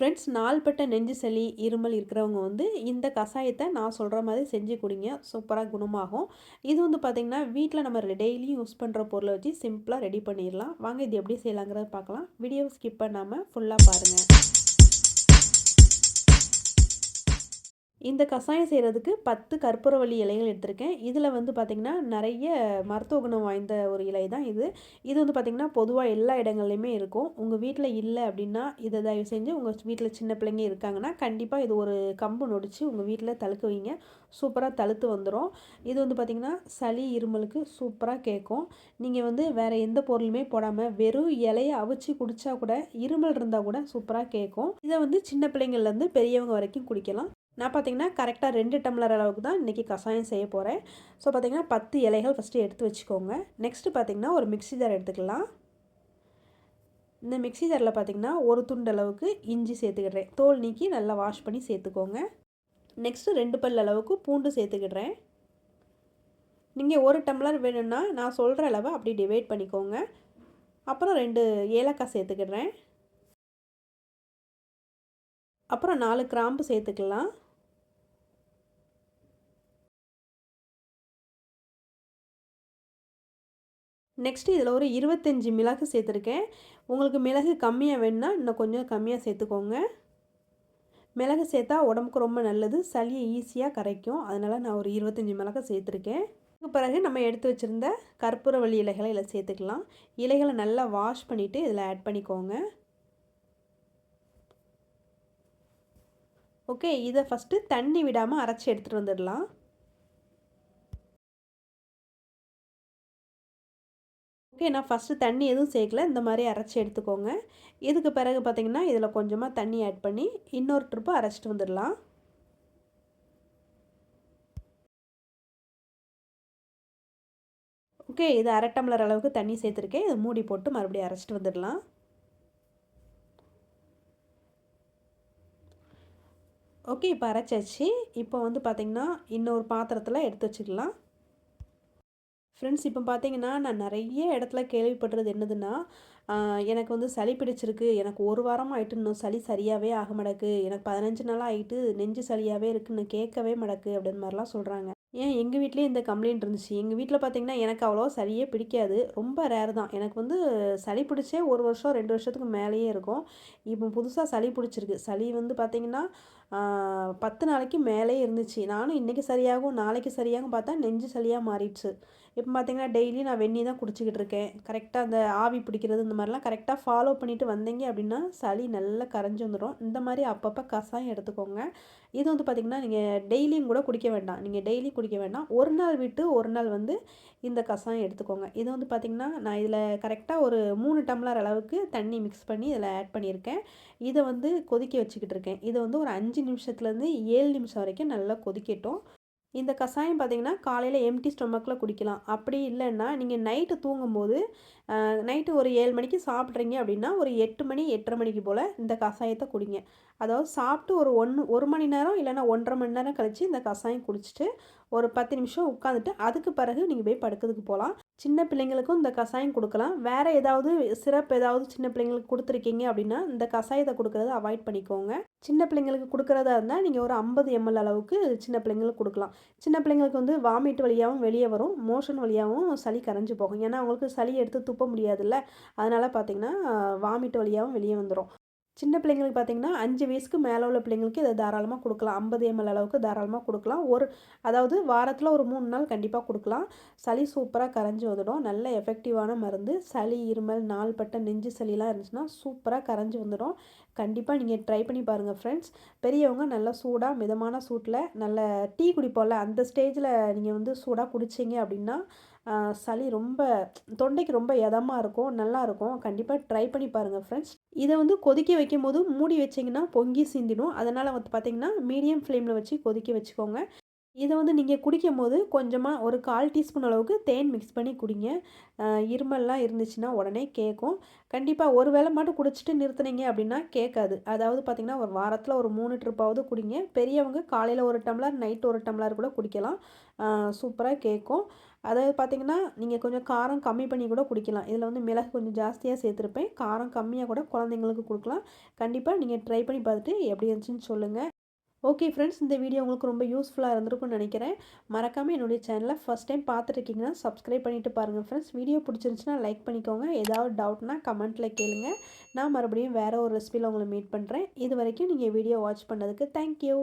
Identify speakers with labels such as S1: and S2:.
S1: Friends நாள்பட்ட நெஞ்சு சளி இருமல் இருக்கிறவங்க வந்து இந்த கஷாயத்தை நான் சொல்கிற மாதிரி செஞ்சு குடிங்க. சூப்பராக குணமாகும். இது வந்து பார்த்திங்கன்னா வீட்டில் நம்ம டெய்லியும் யூஸ் பண்ணுற பொருளை வச்சு சிம்பிளாக ரெடி பண்ணிடலாம் வாங்க இது எப்படி செய்யலாங்கிறத பார்க்கலாம். வீடியோவை ஸ்கிப் பண்ணாமல் ஃபுல்லாக பாருங்கள் இந்த கஷாயம் செய்கிறதுக்கு பத்து கற்பூரவள்ளி இலைகள் எடுத்திருக்கேன். இதில் வந்து பார்த்திங்கன்னா நிறைய மருத்துவ குணம் வாய்ந்த ஒரு இலை தான் இது. இது வந்து பார்த்திங்கன்னா பொதுவாக எல்லா இடங்கள்லையுமே இருக்கும். உங்கள் வீட்டில் இல்லை அப்படின்னா இதை தயவு செஞ்சு உங்கள் வீட்டில் சின்ன பிள்ளைங்க இருக்காங்கன்னா கண்டிப்பாக இது ஒரு கம்பு நொடிச்சு உங்கள் வீட்டில் தழுக்க வைங்க. சூப்பராக தழுத்து வந்துடும் இது வந்து பார்த்திங்கன்னா சளி இருமலுக்கு சூப்பராக கேட்கும். நீங்கள் வந்து வேறு எந்த பொருளுமே போடாமல் வெறும் இலையை அவிச்சு குடித்தா கூட இருமல் இருந்தால் கூட சூப்பராக கேட்கும். இதை வந்து சின்ன பிள்ளைங்கள்லேருந்து பெரியவங்க வரைக்கும் குடிக்கலாம். நான் பார்த்திங்கன்னா கரெக்டாக ரெண்டு டம்ளர் அளவுக்கு தான் இன்றைக்கி கஷாயம் செய்ய போகிறேன் ஸோ பார்த்திங்கன்னா பத்து இலைகள் ஃபஸ்ட்டு எடுத்து வச்சுக்கோங்க. நெக்ஸ்ட்டு பார்த்திங்கன்னா ஒரு மிக்சி ஜார் எடுத்துக்கலாம். இந்த மிக்சி ஜாரில் பார்த்திங்கன்னா ஒரு துண்டு அளவுக்கு இஞ்சி சேர்த்துக்கிடுறேன். தோல் நீக்கி நல்லா வாஷ் பண்ணி சேர்த்துக்கோங்க. நெக்ஸ்ட்டு ரெண்டு பல் அளவுக்கு பூண்டு சேர்த்துக்கிடுறேன். நீங்கள் ஒரு டம்ளர் வேணும்னா நான் சொல்கிற அளவை அப்படி டிவைட் பண்ணிக்கோங்க. அப்புறம் ரெண்டு ஏலக்காய் சேர்த்துக்கிடுறேன். அப்புறம் நாலு கிராம்பு சேர்த்துக்கலாம். நெக்ஸ்ட்டு இதில் ஒரு இருபத்தஞ்சி மிளகு சேர்த்துருக்கேன். உங்களுக்கு மிளகு கம்மியாக வேணுன்னா இன்னும் கொஞ்சம் கம்மியாக சேர்த்துக்கோங்க. மிளகு சேர்த்தா உடம்புக்கு ரொம்ப நல்லது சளியை ஈஸியாக கரைக்கும். அதனால் நான் ஒரு இருபத்தஞ்சி மிளகு சேர்த்துருக்கேன். அதுக்கு பிறகு நம்ம எடுத்து வச்சுருந்த கற்பூரவள்ளி இலைகளை இதில் சேர்த்துக்கலாம். இலைகளை நல்லா வாஷ் பண்ணிவிட்டு இதில் ஆட் பண்ணிக்கோங்க. ஓகே இதை ஃபஸ்ட்டு தண்ணி விடாமல் அரைச்சி எடுத்துகிட்டு வந்துடலாம். ஓகே நான் ஃபஸ்ட்டு தண்ணி எதுவும் சேர்க்கல. இந்த மாதிரி அரைச்சி எடுத்துக்கோங்க. இதுக்கு பிறகு பார்த்திங்கன்னா இதில் கொஞ்சமாக தண்ணி ஆட் பண்ணி இன்னொரு ட்ரிப்பு அரைச்சிட்டு வந்துடலாம். ஓகே இது அரை டம்ளர் அளவுக்கு தண்ணி சேர்த்துருக்கேன். இதை மூடி போட்டு மறுபடியும் அரைச்சிட்டு வந்துடலாம். ஓகே இப்போ அரைச்சாச்சு. இப்போ வந்து பார்த்திங்கன்னா இன்னொரு பாத்திரத்தில் எடுத்து வச்சுக்கலாம் ஃப்ரெண்ட்ஸ் இப்போ பார்த்தீங்கன்னா நான் நிறைய இடத்துல கேள்விப்படுறது என்னதுன்னா எனக்கு வந்து சளி பிடிச்சிருக்கு எனக்கு ஒரு வாரமாக ஆகிட்டு இன்னும் சளி சரியாகவே ஆக மடக்கு எனக்கு பதினஞ்சு நாளாக ஆகிட்டு நெஞ்சு சளியாகவே இருக்குன்னு கேட்கவே மடக்கு அப்படின்னு மாதிரிலாம் சொல்கிறாங்க ஏன் எங்கள் வீட்லேயும் இந்த கம்ப்ளைண்ட் இருந்துச்சு? எங்கள் வீட்டில் பார்த்திங்கன்னா எனக்கு அவ்வளோ சளியே பிடிக்காது ரொம்ப ரேர் தான். எனக்கு வந்து சளி பிடிச்சே ஒரு வருஷம் ரெண்டு வருஷத்துக்கு மேலேயே இருக்கும். இப்போ புதுசாக சளி பிடிச்சிருக்கு. சளி வந்து பார்த்திங்கன்னா பத்து நாளைக்கு மேலேயே இருந்துச்சு. நானும் இன்றைக்கி சரியாகும் நாளைக்கு சரியாகும் பார்த்தா நெஞ்சு சளியாக மாறிடுச்சு. இப்போ பார்த்திங்கன்னா டெய்லி நான் வெந்நி தான் குடிச்சிக்கிட்டு இருக்கேன். கரெக்டாக அந்த ஆவி பிடிக்கிறது இந்த மாதிரிலாம் கரெக்டாக ஃபாலோ பண்ணிவிட்டு வந்தீங்க அப்படின்னா சளி நல்லா கரைஞ்சி வந்துடும். இந்த மாதிரி அப்பப்போ கசாயம் எடுத்துக்கோங்க. இது வந்து பார்த்திங்கன்னா நீங்கள் டெய்லியும் கூட குடிக்க வேண்டாம். நீங்கள் டெய்லி குடிக்க வேண்டாம். ஒரு நாள் விட்டு ஒரு நாள் வந்து இந்த கஷாயம் எடுத்துக்கோங்க. இது வந்து பார்த்திங்கன்னா நான் இதில் கரெக்டாக ஒரு மூணு டம்ளர் அளவுக்கு தண்ணி மிக்ஸ் பண்ணி இதில் ஆட் பண்ணியிருக்கேன். இதை வந்து கொதிக்க வச்சுக்கிட்டு இருக்கேன். இதை வந்து ஒரு அஞ்சு நிமிஷத்துலேருந்து ஏழு நிமிஷம் வரைக்கும் நல்லா கொதிக்கட்டும். இந்த கஷாயம் பார்த்திங்கன்னா காலையில் எம்டி ஸ்டொமக்கில் குடிக்கலாம். அப்படி இல்லைன்னா நீங்கள் நைட்டு தூங்கும்போது நைட்டு ஒரு ஏழு மணிக்கு சாப்பிட்றீங்க அப்படின்னா ஒரு எட்டு மணி எட்டரை மணிக்கு போல் இந்த கஷாயத்தை குடிங்க. அதாவது சாப்பிட்டு ஒரு ஒன்று ஒரு மணி நேரம் இல்லைன்னா ஒன்றரை மணி நேரம் கழித்து இந்த கஷாயம் குடிச்சிட்டு ஒரு பத்து நிமிஷம் உட்காந்துட்டு அதுக்கு பிறகு நீங்கள் போய் படுக்கிறதுக்கு போகலாம். சின்ன பிள்ளைங்களுக்கும் இந்த கஷாயம் கொடுக்கலாம். வேறு ஏதாவது சிறப்பு ஏதாவது சின்ன பிள்ளைங்களுக்கு கொடுத்துருக்கீங்க அப்படின்னா இந்த கஷாயத்தை கொடுக்குறத அவாய்ட் பண்ணிக்கோங்க. சின்ன பிள்ளைங்களுக்கு கொடுக்குறதா இருந்தால் நீங்கள் ஒரு ஐம்பது எம்எல் அளவுக்கு சின்ன பிள்ளைங்களுக்கு கொடுக்கலாம். சின்ன பிள்ளைங்களுக்கு வந்து வாமிட் வழியாகவும் வெளியே வரும். மோஷன் வழியாகவும் சளி கரைஞ்சி போகும். ஏன்னா அவங்களுக்கு சளி எடுத்து துப்ப முடியாதுல்ல. அதனால் பார்த்திங்கன்னா வாமிட் வழியாகவும் வெளியே வந்துடும் சின்ன பிள்ளைங்களுக்கு பார்த்திங்கன்னா அஞ்சு வயசுக்கு மேலே உள்ள பிள்ளைங்களுக்கு இதை தாராளமாக கொடுக்கலாம். ஐம்பது எம்எல் அளவுக்கு தாராளமாக கொடுக்கலாம். ஒரு அதாவது வாரத்தில் ஒரு மூணு நாள் கண்டிப்பாக கொடுக்கலாம். சளி சூப்பராக கரைஞ்சி வந்துடும். நல்ல எஃபெக்டிவான மருந்து. சளி இருமல் நாள்பட்ட நெஞ்சு சளிலாம் இருந்துச்சுன்னா சூப்பராக கரைஞ்சி வந்துடும். கண்டிப்பாக நீங்கள் ட்ரை பண்ணி பாருங்கள் ஃப்ரெண்ட்ஸ் பெரியவங்க நல்லா சூடாக மிதமான சூட்டில் நல்ல டீ குடிப்போம்ல அந்த ஸ்டேஜில் நீங்கள் வந்து சூடாக குடிச்சிங்க அப்படின்னா சளி ரொம்ப தொண்டைக்கு ரொம்ப இதமாக இருக்கும் நல்லாயிருக்கும் கண்டிப்பாக ட்ரை பண்ணி பாருங்கள் ஃப்ரெண்ட்ஸ் இதை வந்து கொதிக்க வைக்கும் போது மூடி வச்சிங்கன்னா பொங்கி சிந்திடும். அதனால் வந்து பார்த்திங்கன்னா மீடியம் ஃப்ளேமில் வச்சு கொதிக்க வச்சுக்கோங்க. இதை வந்து நீங்கள் குடிக்கும் போது கொஞ்சமாக ஒரு கால் டீஸ்பூன் அளவுக்கு தேன் மிக்ஸ் பண்ணி குடிங்க. இருமல்லாம் இருந்துச்சுன்னா உடனே கேட்கும் கண்டிப்பாக ஒரு வேளை மட்டும் குடிச்சிட்டு நிறுத்துனீங்க அப்படின்னா கேட்காது. அதாவது பார்த்திங்கன்னா ஒரு வாரத்தில் ஒரு மூணு ட்ரிப்பாவது குடிங்க. பெரியவங்க காலையில் ஒரு டம்ளர் நைட் ஒரு டம்ளர் கூட குடிக்கலாம். சூப்பராக கேட்கும் அதாவது பார்த்திங்கன்னா நீங்கள் கொஞ்சம் காரம் கம்மி பண்ணி கூட குடிக்கலாம். இதில் வந்து மிளகு கொஞ்சம் ஜாஸ்தியாக சேர்த்துருப்பேன். காரம் கம்மியாக கூட குழந்தைங்களுக்கு கொடுக்கலாம். கண்டிப்பாக நீங்கள் ட்ரை பண்ணி பார்த்துட்டு எப்படி இருந்துச்சுன்னு சொல்லுங்கள் ஓகே ஃப்ரெண்ட்ஸ் இந்த வீடியோ உங்களுக்கு ரொம்ப யூஸ்ஃபுல்லாக இருந்திருக்கும்னு நினைக்கிறேன். மறக்காமல் என்னுடைய சேனலை ஃபஸ்ட் டைம் பார்த்துருக்கீங்கன்னா சப்ஸ்கிரைப் பண்ணிவிட்டு பாருங்கள் ஃப்ரெண்ட்ஸ் வீடியோ பிடிச்சிருந்துச்சுன்னா லைக் பண்ணிக்கோங்க. ஏதாவது டவுட்னா கமெண்ட்டில் கேளுங்க. நான் மறுபடியும் வேறு ஒரு ரெசிபியில் உங்களை மீட் பண்ணுறேன் இது வரைக்கும் நீங்கள் வீடியோ வாட்ச் பண்ணதுக்கு தேங்க்யூ